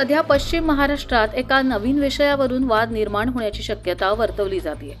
सध्या पश्चिम महाराष्ट्रात एका नवीन विषयावरून वाद निर्माण होण्याची शक्यता वर्तवली जाते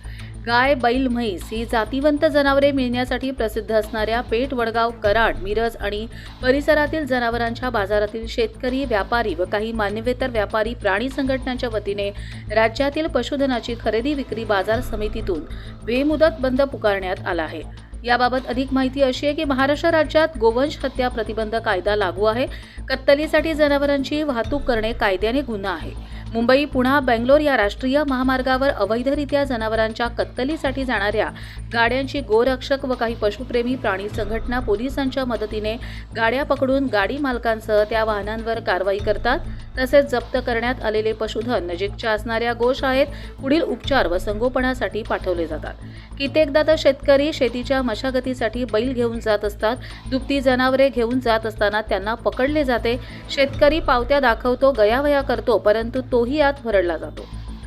गाय बैल म्हैस ही जातीवंत जनावरे मिळण्यासाठी प्रसिद्ध असणाऱ्या पेठ वडगाव कराड मिरज आणि परिसरातील जनावरांच्या बाजारातील शेतकरी व्यापारी व काही मान्यवेतर व्यापारी प्राणी संघटनांच्या वतीने राज्यातील पशुधनाची खरेदी विक्री बाजार समितीतून बेमुदत बंद पुकारण्यात आला आहे. याबाबत अधिक माहिती अशी आहे की महाराष्ट्र राज्यात गोवंश हत्या प्रतिबंध कायदा लागू आहे. कत्तलीसाठी जनावरांची वाहतूक करणे कायद्याने गुन्हा आहे. मुंबई पुणा बेंगलोर या राष्ट्रीय महामार्गावर अवैधरित्या जनावरांच्या कत्तलीसाठी जाणाऱ्या गाड्यांची गोरक्षक व काही पशुप्रेमी प्राणी संघटना पोलिसांच्या मदतीने गाड्या पकडून गाडी मालकांसह त्या वाहनांवर कारवाई करतात. तसेच जप्त करण्यात आलेले पशुधन नजीकच्या असणाऱ्या गोशाळेत पुढील उपचार व संगोपनासाठी पाठवले जातात. कित्येकदा तर शेतकरी शेतीच्या मशागतीसाठी बैल घेऊन जात असतात. दुभती जनावरे घेऊन जात असताना त्यांना पकडले जाते. शेतकरी पावत्या दाखवतो गयावया करतो परंतु तो तोही यात हरडला जातो.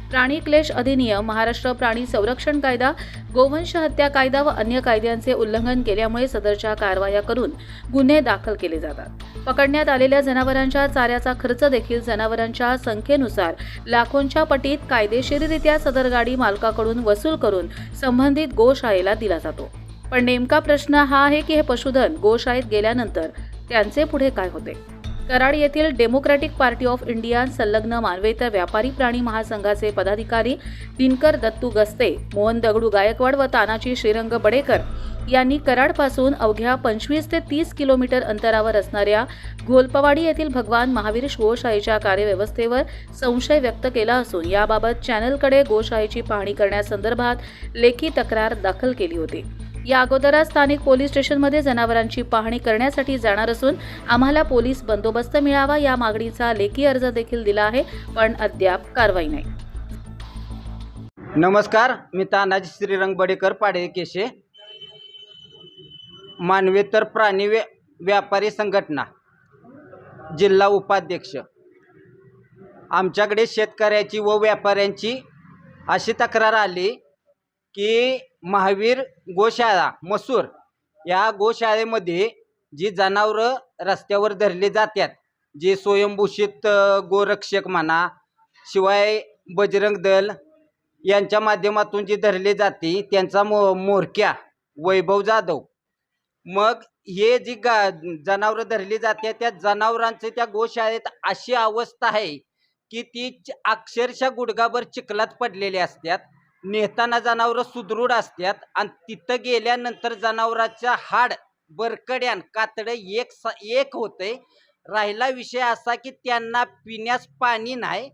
प्राणी क्लेश अधिनियम महाराष्ट्र प्राणी संरक्षण कायदा गोवंश हत्या कायदा व अन्य कायद्यांचे उल्लंघन केल्यामुळे सदरच्या कारवाया करून गुन्हे दाखल केले जातात. पकडण्यात आलेल्या जनावरांच्या चाऱ्याचा खर्च देखील जनावरांच्या संख्येनुसार लाखोंच्या पटीत कायदेशीररित्या सदर गाडी मालकाकडून वसूल करून संबंधित गोशाळेला दिला जातो. पण नेमका प्रश्न हा आहे की हे पशुधन गोशाळेत गेल्यानंतर त्यांचे पुढे काय होते? कराड येथील डेमोक्रॅटिक पार्टी ऑफ इंडिया संलग्न मानवेतर व्यापारी प्राणी महासंघाचे पदाधिकारी दिनकर दत्तू गस्ते मोहन दगडू गायकवाड व तानाजी श्रीरंग बडेकर यांनी कराडपासून अवघ्या पंचवीस ते तीस किलोमीटर अंतरावर असणाऱ्या घोलपवाडी येथील भगवान महावीर गोशाळेच्या कार्यव्यवस्थेवर संशय व्यक्त केला असून याबाबत चॅनलकडे गोशाळेची पाहणी करण्यासंदर्भात लेखी तक्रार दाखल केली होती. या अगोदरच स्थानिक पोलीस स्टेशनमध्ये जनावरांची पाहणी करण्यासाठी जाणार असून आम्हाला पोलीस बंदोबस्त मिळावा या मागणीचा लेखी अर्ज देखील दिला आहे पण अद्याप कारवाई नाही. नमस्कार मी तानाजी श्रीरंग बडेकर पाडे केशे मानवेतर प्राणी व्या व्यापारी संघटना जिल्हा उपाध्यक्ष. आमच्याकडे शेतकऱ्याची व व्यापाऱ्यांची अशी तक्रार आली की महावीर गोशाळा मसूर या गोशाळेमध्ये जी जनावरं रस्त्यावर धरली जातात जे स्वयंभूषित गोरक्षक म्हणा शिवाय बजरंग दल यांच्या माध्यमातून जी धरली जाते त्यांचा मो मोरक्या वैभव जाधव. मग हे जी गा जनावरं धरली जाते त्या जनावरांचे त्या गोशाळेत अशी अवस्था आहे की ती अक्षरशः गुडघाभर चिखलात पडलेली असतात. नेताना जनावरं सुदृढ असतात आणि तिथं गेल्यानंतर जनावराच्या हाड बरकड्यान कातडं एक स एक होते राहिला विषय असा की त्यांना पिण्यास पाणी नाही.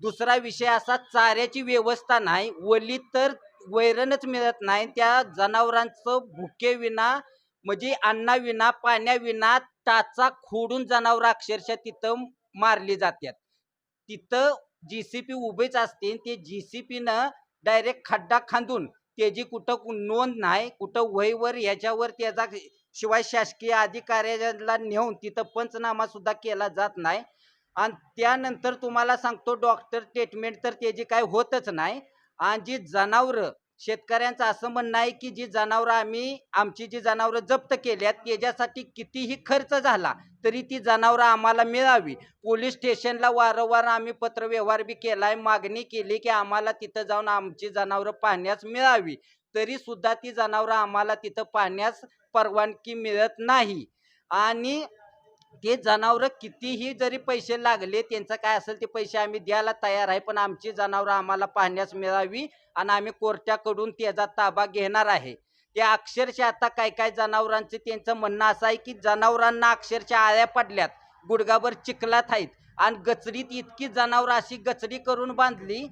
दुसरा विषय असा चाऱ्याची व्यवस्था नाही. वली तर वैरणच मिळत नाही. त्या जनावरांचं भुकेविना म्हणजे अन्नाविना पाण्याविना टाचा खोडून जनावरं अक्षरशः तिथं मारली जातात तिथं जी सी पी उभेच असते ते जी सी पीनं डायरेक्ट खड्डा खांदून त्याची कुठं नोंद नाही कुठं वहीवर ह्याच्यावर त्याचा शिवाय शासकीय अधिकाऱ्याला नेऊन तिथं पंचनामा सुद्धा केला जात नाही. आणि त्यानंतर तुम्हाला सांगतो डॉक्टर ट्रीटमेंट तर त्याची काय होतच नाही. आणि जी जनावरं शेतकऱ्यांचं असं म्हणणं आहे की जी जनावरं आम्ही आमची जी जनावरं जप्त केल्यात त्याच्यासाठी कितीही खर्च झाला तरी ती जनावरं आम्हाला मिळावी. पोलीस स्टेशनला वारंवार आम्ही पत्रव्यवहार बी केलाय मागणी केली की आम्हाला तिथं जाऊन आमची जनावरं पाहण्यास मिळावी. तरी सुद्धा ती जनावरं आम्हाला तिथं पाहण्यास परवानगी मिळत नाही. आणि ते जनावरं कितीही जरी पैसे लागले त्यांचं काय असेल ते पैसे आम्ही द्यायला तयार आहे पण आमची जनावरं आम्हाला पाहण्यास मिळावी आणि आम्ही कोर्टाकडून त्याचा ताबा घेणार आहे. ते अक्षरशः आता काय काय जनावरांचं त्यांचं म्हणणं असं आहे की जनावरांना अक्षरशः आळ्या पडल्यात गुडघाभर चिखलात आहेत. आणि गचडीत इतकी जनावरं अशी गचडी करून बांधली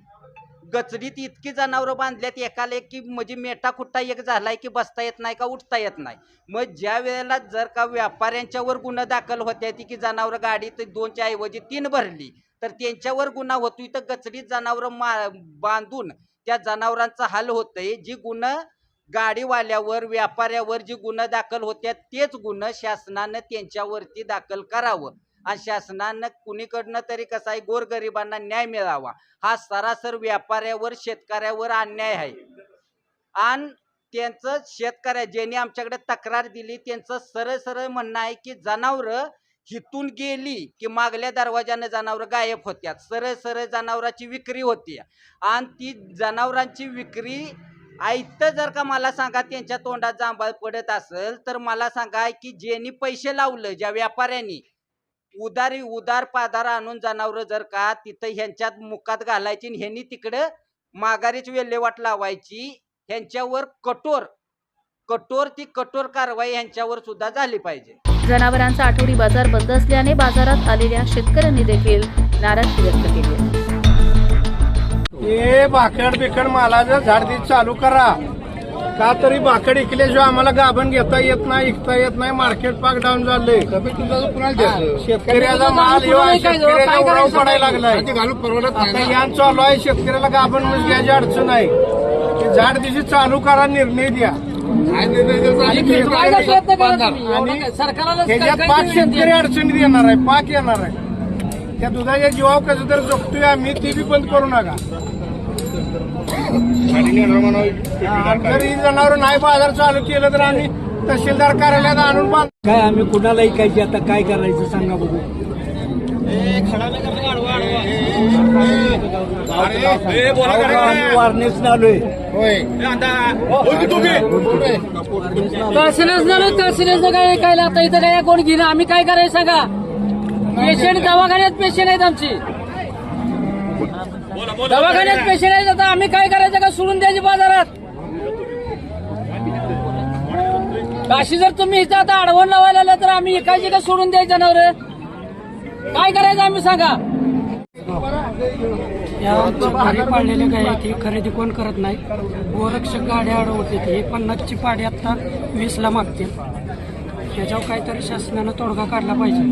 गचडीत इतकी जनावरं बांधल्यात एकाला एक की म्हणजे मेटा खुट्टा एक झालाय की बसता येत नाही का उठता येत नाही. मग ज्या वेळेला जर का व्यापाऱ्यांच्यावर गुन्हा दाखल होत्या ती की जनावरं गाडीत दोनच्या ऐवजी तीन भरली तर त्यांच्यावर गुन्हा होतोय. तर गचडीत जनावरं मा बांधून त्या जनावरांचा हाल होतंय. जी गुन्हा गाडीवाल्यावर व्यापाऱ्यावर जी गुन्हा दाखल होत्या तेच गुन्हा शासनानं त्यांच्यावरती दाखल करावं. आणि शासनानं कुणीकडनं तरी कसं आहे गोरगरिबांना न्याय मिळावा. हा सरासर व्यापाऱ्यावर शेतकऱ्यावर अन्याय आहे. आणि त्यांचं शेतकऱ्या ज्यांनी आमच्याकडे तक्रार दिली त्यांचं सरळ सरळ म्हणणं आहे की जनावरं हिथून गेली की मागल्या दरवाजानं जनावरं गायब होत्या सरळ सरळ जनावरांची विक्री होती. आणि ती जनावरांची विक्री ऐकतं जर का मला सांगा त्यांच्या तोंडात जांभळ पडत असेल तर मला सांगा की ज्यांनी पैसे लावलं ज्या व्यापाऱ्यांनी उदारी उदार पादार आणून जनावरं जर का तिथं ह्यांच्यात मुकात घालायची आणि ह्यांनी तिकडं माघारीच विल्हेवाट लावायची ह्यांच्यावर कठोर कठोर ती कठोर कारवाई ह्यांच्यावर सुद्धा झाली पाहिजे. जनावरांचा आठवडी बाजार बंद असल्याने बाजारात आलेल्या शेतकऱ्यांनी देखील नाराजगी व्यक्त केली हे भाकड बिकड मालाचं झाड बीज चालू करा. का तरी भाकड इकल्याशिवाय आम्हाला गाभण घेता येत नाही इकता येत नाही. मार्केट पाक डाऊन झालंय. शेतकऱ्याचा माल शेतकऱ्याचा उराव पडायला लागलाय. आता यान चालू आहे. शेतकऱ्याला गाभण म्हणजे घ्यायची अडचण आहे ते झाड दिवशी चालू करा निर्णय द्या. आणि त्याच्यात पाच शेतकरी अडचणीत येणार आहे. पाक येणार आहे. त्या दुधाच्या जीवाव कसं तर जगतोय आम्ही ते बी बंद करू नका. जर ही जनावर नाही बाजार चालू केलं तर आम्ही तहसीलदार कार्यालयात आणून बांध काय आम्ही कुणाला ऐकायची आता? काय करायचं? सांगा बघू. वारणेस आलोय तहसीलच झालो तहसीलच काय ऐकायला आता इथं काय कोण घेणं? आम्ही काय करायचं सांगा? पेशंट दवाखान्यात पेशंट आहेत आमची. दवाखान्यात पेशंट आहेत आता. आम्ही काय करायचं का? सोडून द्यायचे बाजारात. अशी जर तुम्ही इथं आता अडवण लावायला तर आम्ही एकाची का सोडून द्यायचं जनावर? काय करायचं आम्ही सांगा? या घरी काय गाय ती खरेदी कोण करत नाही? गोरक्षक गाड्या अडवते ती. पन्नासची पाडी आता वीसला मागते त्याच्यावर काहीतरी शासनानं तोडगा काढला पाहिजे.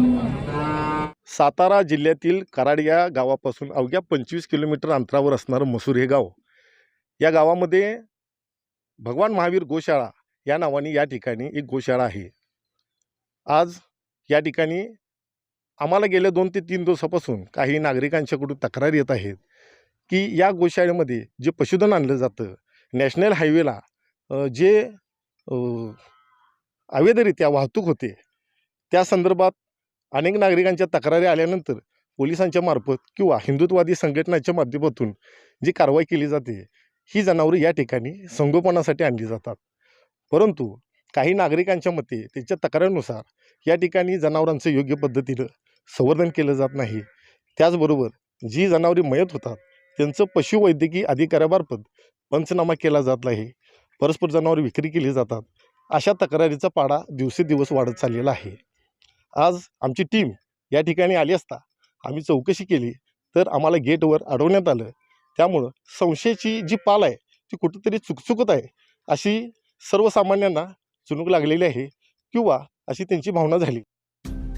सातारा जिल्ह्यातील कराड या गावापासून अवघ्या पंचवीस किलोमीटर अंतरावर असणारं मसूर हे गाव. या गावामध्ये भगवान महावीर गोशाळा या नावाने या ठिकाणी एक गोशाळा आहे. आज या ठिकाणी आम्हाला गेल्या दोन ते तीन दिवसापासून काही नागरिकांच्याकडून तक्रार येत आहेत की या गोशाळेमध्ये जे पशुधन आणलं जातं नॅशनल हायवेला जे अवैधरित्या वाहतूक होते त्या संदर्भात अनेक नागरिकांच्या तक्रारी आल्यानंतर पोलिसांच्या मार्फत किंवा हिंदुत्ववादी संघटनाच्या माध्यमातून जी कारवाई केली जाते ही जनावरं या ठिकाणी संगोपनासाठी आणली जातात. परंतु काही नागरिकांच्या मते त्यांच्या तक्रारीनुसार या ठिकाणी जनावरांचं योग्य पद्धतीनं संवर्धन केलं जात नाही. त्याचबरोबर जी जनावरे मयत होतात त्यांचं पशुवैद्यकीय अधिकाऱ्यामार्फत पंचनामा केला जात नाही. परस्पर जनावरे विक्री केली जातात. अशा तक्रारीचा पाडा दिवसेदिवस वाढत चाललेला आहे. आज आमची टीम या ठिकाणी आली असता. आम्ही चौकशी केली तर आम्हाला गेटवर अडवण्यात आलं. त्यामुळं संशयाची जी पाल आहे ती कुठंतरी चुकचुकत आहे. अशी सर्वसामान्यांना चुनूक लागलेली आहे किंवा अशी त्यांची भावना झाली.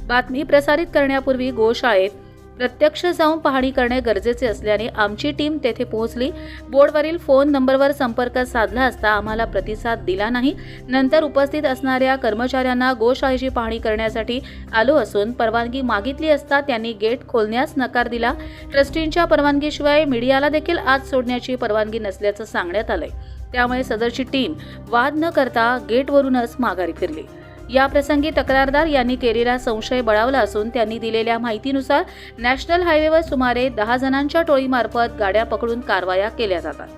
बातमी प्रसारित करण्यापूर्वी गोशाळेत प्रत्यक्ष जाऊन पाहणी करणे गरजेचे असल्याने आमची टीम तेथे पोहोचली. बोर्डवरील फोन नंबरवर संपर्क साधला असता आम्हाला प्रतिसाद दिला नाही. नंतर उपस्थित असणाऱ्या कर्मचाऱ्यांना गोशाळेची पाहणी करण्यासाठी आलो असून परवानगी मागितली असता त्यांनी गेट खोलण्यास नकार दिला. ट्रस्टींच्या परवानगीशिवाय मीडियाला देखील आत सोडण्याची परवानगी नसल्याचं सांगण्यात आलंय. त्यामुळे सदरची टीम वाद न करता गेटवरूनच माघारी फिरली. या प्रसंगी तक्रारदार यांनी केलेला संशय बळावला असून त्यांनी दिलेल्या माहितीनुसार नॅशनल हायवेवर सुमारे दहा जणांच्या टोळीमार्फत गाड्या पकडून कारवाया केल्या जातात.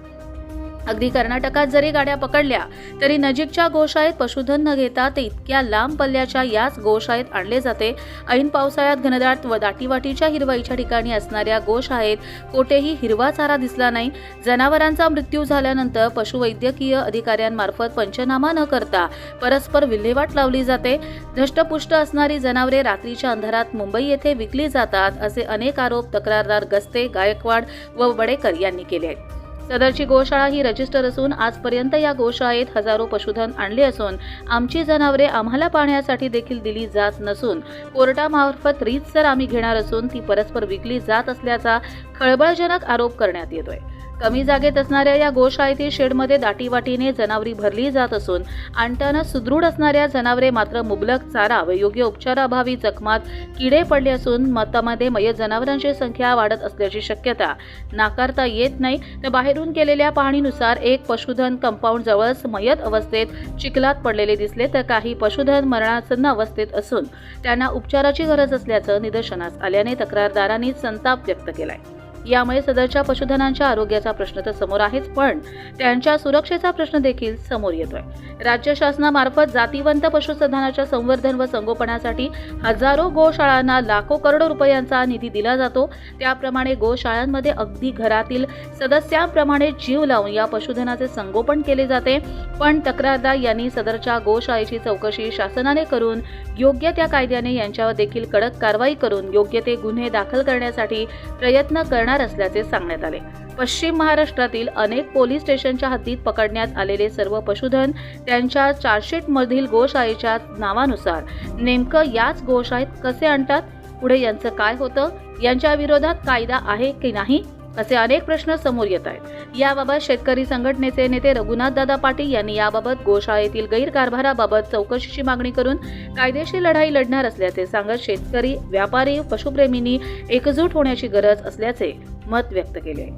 अगदी कर्नाटकात जरी गाड्या पकडल्या तरी नजीकच्या गोशाळेत पशुधन न घेता ते इतक्या लांब पल्ल्याच्या याच गोशाळेत आणले जाते. ऐन पावसाळ्यात घनदाट व दाटीवाटीच्या हिरवाईच्या ठिकाणी असणाऱ्या गोशाळेत कोठेही हिरवा चारा दिसला नाही. जनावरांचा मृत्यू झाल्यानंतर पशुवैद्यकीय अधिकाऱ्यांमार्फत पंचनामा न करता परस्पर विल्हेवाट लावली जाते. धष्टपुष्ट असणारी जनावरे रात्रीच्या अंधारात मुंबई येथे विकली जातात असे अनेक आरोप तक्रारदार गस्ते गायकवाड व बडेकर यांनी केले आहेत. सदरची गोशाळा ही रजिस्टर असून आजपर्यंत या गोशाळेत हजारो पशुधन आणले असून आमची जनावरे आम्हाला पाहण्यासाठी देखील दिली जात नसून कोर्टामार्फत रीतसर आम्ही घेणार असून ती परस्पर विकली जात असल्याचा खळबळजनक आरोप करण्यात येतोय. कमी जागेत असणाऱ्या या गोशाळेतील शेडमध्ये दाटीवाटीने जनावरी भरली जात असून आणताना सुदृढ असणाऱ्या जनावरे मात्र मुबलक चारा व योग्य उपचाराअभावी जखमात किडे पडले असून मतामध्ये मयत जनावरांची संख्या वाढत असल्याची शक्यता नाकारता येत नाही. तर बाहेरून केलेल्या पाहणीनुसार एक पशुधन कंपाऊंड जवळच मयत अवस्थेत चिखलात पडलेले दिसले तर काही पशुधन मरणासन्न अवस्थेत असून त्यांना उपचाराची गरज असल्याचं निदर्शनास आल्याने तक्रारदारांनी संताप व्यक्त केलाय. यामुळे सदरच्या पशुधनांच्या आरोग्याचा प्रश्न तर समोर आहेच पण त्यांच्या सुरक्षेचा प्रश्न देखील समोर येतोय. राज्य शासनामार्फत जातीवंत पशुसंधानाच्या संवर्धन व संगोपनासाठी हजारो गोशाळांना लाखो करोडो रुपयांचा निधी दिला जातो. त्याप्रमाणे गोशाळांमध्ये अगदी घरातील सदस्यांप्रमाणे जीव लावून या पशुधनाचे संगोपन केले जाते. पण तक्रारदार यांनी सदरच्या गोशाळेची चौकशी शासनाने करून योग्य त्या कायद्याने यांच्यावर देखील कडक कारवाई करून योग्य ते गुन्हे दाखल करण्यासाठी प्रयत्न करणार असल्याचे सांगण्यात आले. पश्चिम महाराष्ट्रातील अनेक पोलीस स्टेशनच्या हद्दीत पकडण्यात आलेले सर्व पशुधन त्यांच्या चार्जशीटमधील गोशाळेच्या नावानुसार नेमकं याच गोशाळेत कसे आणतात? पुढे यांचं काय होतं? यांच्या विरोधात कायदा आहे की नाही? असे अनेक प्रश्न समोर येत आहेत. याबाबत शेतकरी संघटनेचे नेते रघुनाथदादा पाटील यांनी याबाबत गोशाळेतील गैरकारभाराबाबत चौकशीची मागणी करून कायदेशीर लढाई लढणार असल्याचे सांगत शेतकरी व्यापारी पशुप्रेमींनी एकजूट होण्याची गरज असल्याचे मत व्यक्त केले